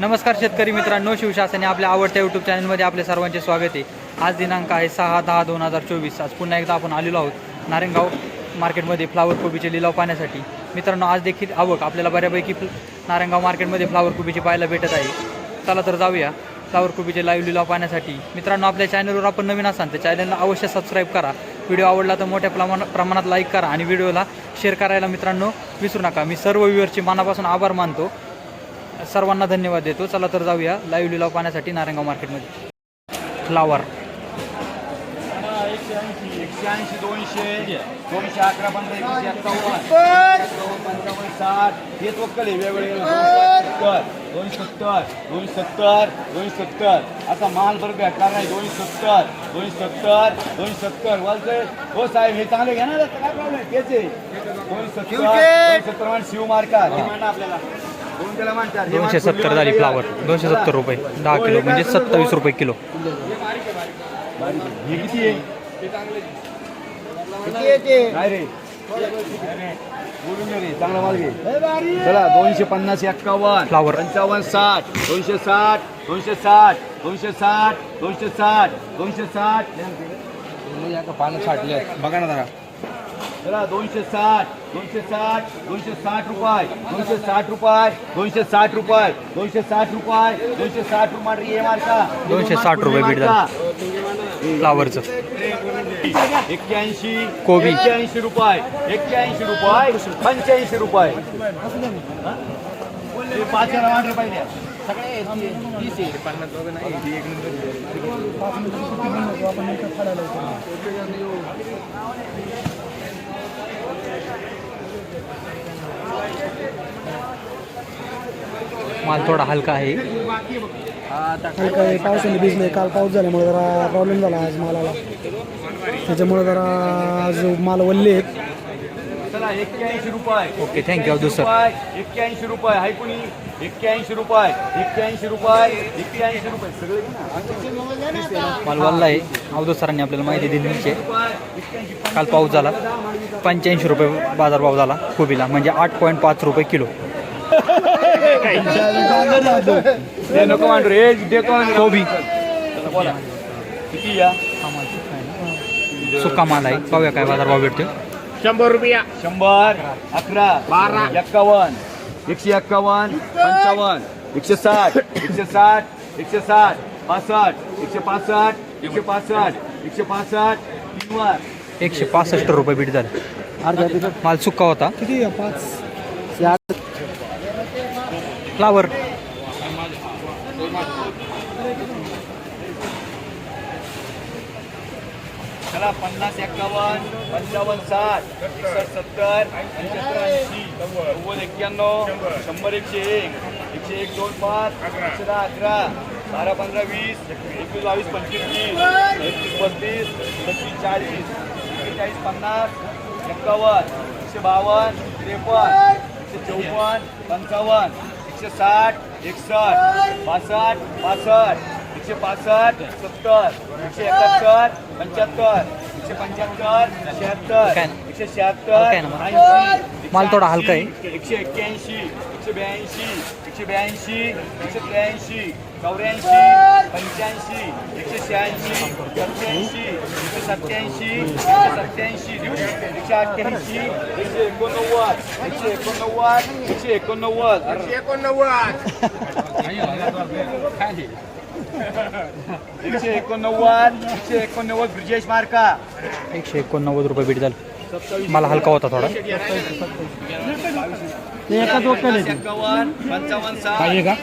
नमस्कार शेतकरी मित्रांनो शिवशासने आपल्या आवडत्या यूट्यूब चॅनलमध्ये आपले सर्वांचे स्वागत आहे. आज दिनांक आहे सहा दहा दोन हजार चोवीस. आज पुन्हा एकदा आपण आलेलो आहोत नारायणगाव मार्केटमध्ये फ्लावर कोबीचे लिलाव पाहण्यासाठी. मित्रांनो आज देखील आवक आपल्याला बऱ्यापैकी नारायणगाव मार्केटमध्ये फ्लावर कोबीची पाहायला भेटत आहे. चला तर जाऊया फ्लावर कोबीचे लाईव्ह लिलाव पाहण्यासाठी. मित्रांनो आपल्या चॅनलवर आपण नवीन असाल तर चॅनलला अवश्य सबस्क्राईब करा. व्हिडिओ आवडला तर मोठ्या प्रमाणात प्रमाणात लाईक करा आणि व्हिडिओला शेअर करायला मित्रांनो विसरू नका. मी सर्व व्ह्युअरचे मनापासून आभार मानतो. सर्वांना धन्यवाद देतो चला तर जाऊया लाईव्ह लिलाव पाहण्यासाठी नारायणगाव मार्केटमध्ये फ्लावर एकशे ऐंशी दोनशे दोनशे अकरा पंधरा एकशे एक्कावन्न पंचावन्न साठ हेच वक्कल आहे वेगवेगळे दोनशे सत्तर दोनशे सत्तर दोनशे सत्तर असा माल बरं भेटणार नाही दोनशे सत्तर दोनशे सत्तर दोनशे सत्तर वालते हो साहेब हे चांगले घ्या ना रस्ता, काय प्रॉब्लेम तेच आहे दोनशे सत्तर दोनशे सत्तर शिव मार्का आपल्याला दोनशे सत्तर झाली फ्लावर. दोनशे. सत्तर रुपये दहा किलो म्हणजे सत्तावीस रुपये किलो हे चला दोनशे पन्नास एक्कावन्न Flower. पंचावन्न साठ दोनशे साठ दोनशे साठ दोनशे साठ दोनशे साठ दोनशे साठ पानं छाटले बघा ना जरा चला दोनशे साठ दोनशे साठ दोनशे साठ रुपये दोनशे साठ रुपये दोनशे साठ रुपये दोनशे साठ रुपये दोनशे साठ रुपये दोनशे साठ रुपये बीट फ्लावरचं. एक्क्याऐंशी कोबी. एक्क्याऐंशी रुपये एक्क्याऐंशी रुपये पंच्याऐंशी रुपये. पाच वाटलं पाहिजे माल थोडा हलका आहे. काही काही पावसाने भिजले काल पाऊस झाल्यामुळे जरा प्रॉब्लेम झाला आज मालाला. त्याच्यामुळे जरा आज माल वल्ले आहेत. चला एक्क्याऐंशी रुपये ओके, you, अब्दुल सर. एक्क्याऐंशी रुपये. हाय कुणी? एक्क्याऐंशी रुपये. एक्क्याऐंशी रुपये. एक्क्याऐंशी रुपये. सगळे. माल वाढला आहे. अवधूत सरांनी आपल्याला माहिती दिली आहे. काल पाऊस झाला. पंच्याऐंशी रुपये बाजारभाव झाला. कोबीला. म्हणजे आठ पॉईंट पाच रुपये किलो. ते नको मांडू रे. देखो कोबी. चला, बोला. किती या? सुका माल आहे पाहूया काय बाजारभाव भेटतो शंभर रुपया. शंभर अकरा बारा. एक्कावन्न एकशे एक्कावन्न पंचावन्न एकशे साठ एकशे साठ एकशे साठ पासष्ट एकशे पासष्ट एकशे पासष्ट एकशे पासष्ट तीन वर एकशे पासष्ट रुपये बीट झाले. अर्ध्या माल सुका होता. किती आहे? पाच. फ्लावर चला पन्नास एक्कावन्न पंचावन्न साठ एकसष्ट सत्तर ऐंशी नव्वद एक्क्याण्णव शंभर एकशे एक एकशे एक दोन पाच एकशे दहा अकरा बारा पंधरा वीस एकवीस बावीस पंचवीस तीस एकतीस बत्तीस पस्तीस चाळीस एकेचाळीस पन्नास एक्कावन्न एकशे बावन्न त्रेपन्न एकशे चौपन्न पंचावन्न. एकशे साठ एकसष्ट बासष्ट पासष्ट एकशे पासष्ट सत्तर एकशे एकाहत्तर पंच्याहत्तर एकशे पंच्याहत्तर शहात्तर? एकशे शहात्तर माल थोडा हलका आहे. एकशे एक्क्याऐंशी एकशे ब्याऐंशी एकशे ब्याऐंशी एकशे त्र्याऐंशी चौऱ्याऐंशी पंच्याऐंशी एकशे शहाऐंशी सत्याऐंशी एकशे सत्याऐंशी एकशे सत्याऐंशी एकशे अठ्ठ्याऐंशी एकशे एकोणनव्वद एकशे एकोणनव्वद एकशे एकोणनव्वद. एकोणनव्वद. एकशे एकोणनव्वद एकशे एकोणनव्वद ब्रिजेश मार्का. एकशे एकोणनव्वद रुपये बीट झालं. मला हलका होता थोडा पाहिजे का?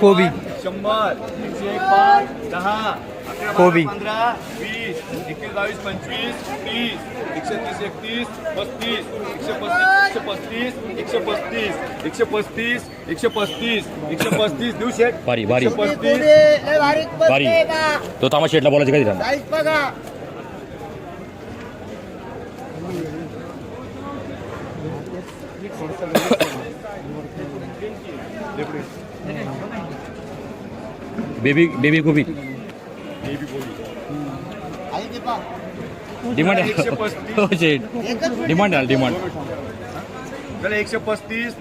कोबी. शंभर एकशे एक पाच दहा बारा, कोबी. पंधरा वीस एकवीस बावीस पंचवीस तीस एकशे तीस एकतीस पस्तीस एकशे पस्तीस एकशे पस्तीस एकशे पस्तीस एकशे पस्तीस एकशे पस्तीस देऊ शेट भारी, भारी. एकशे पस्तीस भारी तो तामा शेटला बोलायचं काय त्यांना बेबी बेबी कोबी डिमांड एकशे पस्तीस. हो शेट डिमांड आहे डिमांड चला एकशे पस्तीस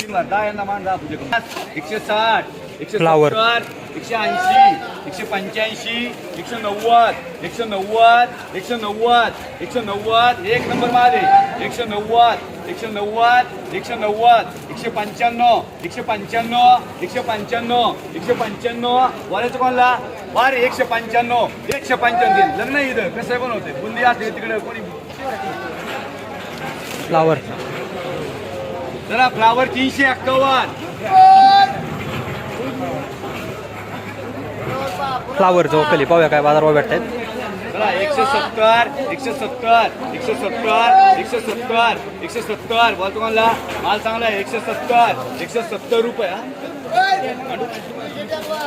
जिंकला दहा यांना मान दहा तुझ्याकडे एकशे साठ एकशे Flower. एकशे ऐंशी एकशे पंच्याऐंशी एकशे नव्वद एकशे नव्वद एकशे नव्वद एकशे नव्वद एक नंबर आहे एकशे नव्वद एकशे नव्वद एकशे नव्वद एकशे पंच्याण्णव एकशे पंच्याण्णव एकशे पंच्याण्णव एकशे पंच्याण्णव. वाऱ्याचं कोणला? वारे एकशे पंच्याण्णव एकशे पंच्याण्णव लग्न इथं. कसं होते? बुंदी असते तिकडे कोणी? फ्लावर जरा फ्लावर तीनशे एक्कावन्न. फ्लावरचं वकली पाहूया काय बाजारभाव भेटतायत. चला एकशे सत्तर एकशे सत्तर एकशे सत्तर एकशे सत्तर एकशे सत्तर. बोल तुम्हाला माल चांगला आहे एकशे सत्तर एकशे सत्तर रुपये?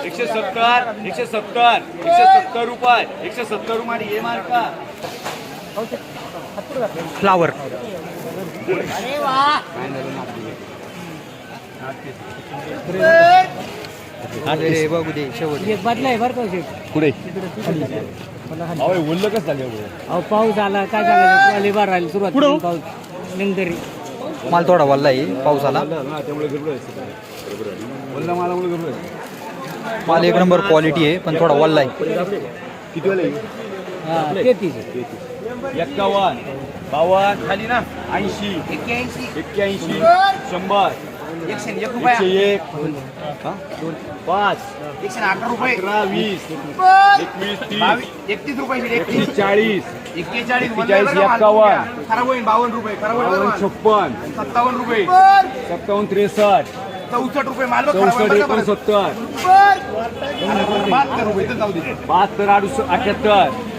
एकशे सत्तर एकशे सत्तर एकशे सत्तर रुपये एकशे सत्तर रुपये हे माल का? फ्लावर. अरे बघू दे शेवट. बदलाय बरं का शेठ कुठे? अहो पाऊस आला काय झालं? खाली बार राहिली सुरुवात पुढं? पाऊस. निंगदरी माल थोडा वल्ला आहे पाऊस आला. बोलला मला मुलं गरबड आहे. माल एक नंबर क्वालिटी आहे पण थोडा वल्ला आहे. किती वेळ? हा तेहतीस एक्कावन्न. बावन्न खाली ना ऐंशी. एक्क्याऐंशी. शंभर. एकशे एक रुपया. एक. हा? पाच. एकशे अकरा रुपये. अकरा वीस. एकवीस तीस. बावीस एकतीस रुपये एकतीस. चाळीस. एक्केचाळीस एक्केचाळीस, एक्कावन्न. खराब बावन्न रुपये खराब बावन्न. छप्पन. सत्तावन्न रुपये. सत्तावन्न त्रेसष्ट. चौसष्ट रुपये माल बघ, खराब चौसष्ट होईल बरं का एकोणसत्तर बहात्तर रुपये इथं जाऊ दे. बहात्तर अडुसष्ट अठ्याहत्तर.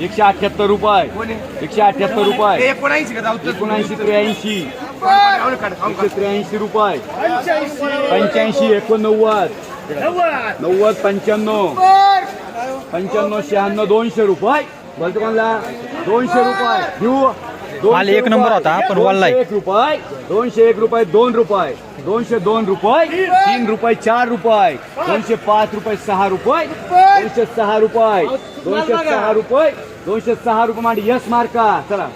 एकशे अठ्याहत्तर रुपये. कोण? एकशे अठ्याहत्तर रुपये. एकोणऐंशी का जाऊ दे. एकोणऐंशी त्र्याऐंशी. एकशे त्र्याऐंशी रुपये. पंच्याऐंशी एकोणनव्वद. नव्वद पंच्याण्णव. पंच्याण्णव शहाण्णव दोनशे रुपये. बोलतो कोणला? दोनशे रुपये. घेऊ माल एक नंबर. होता, पण वल्लाय. एक रुपये. दोनशे एक रुपये दोन रुपये. दोनशे दोन रुपये. तीन रुपये चार रुपये. दोनशे पाच रुपये सहा रुपये. दोनशे सहा रुपये. दोनशे सहा रुपये. दोनशे सहा रुपये मांडी. यस मार्का. चला.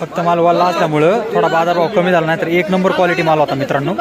फक्त माल वल्ला असल्यामुळं थोडा बाजारभाव कमी झाला नाही तर एक नंबर क्वालिटी माल होता मित्रांनो.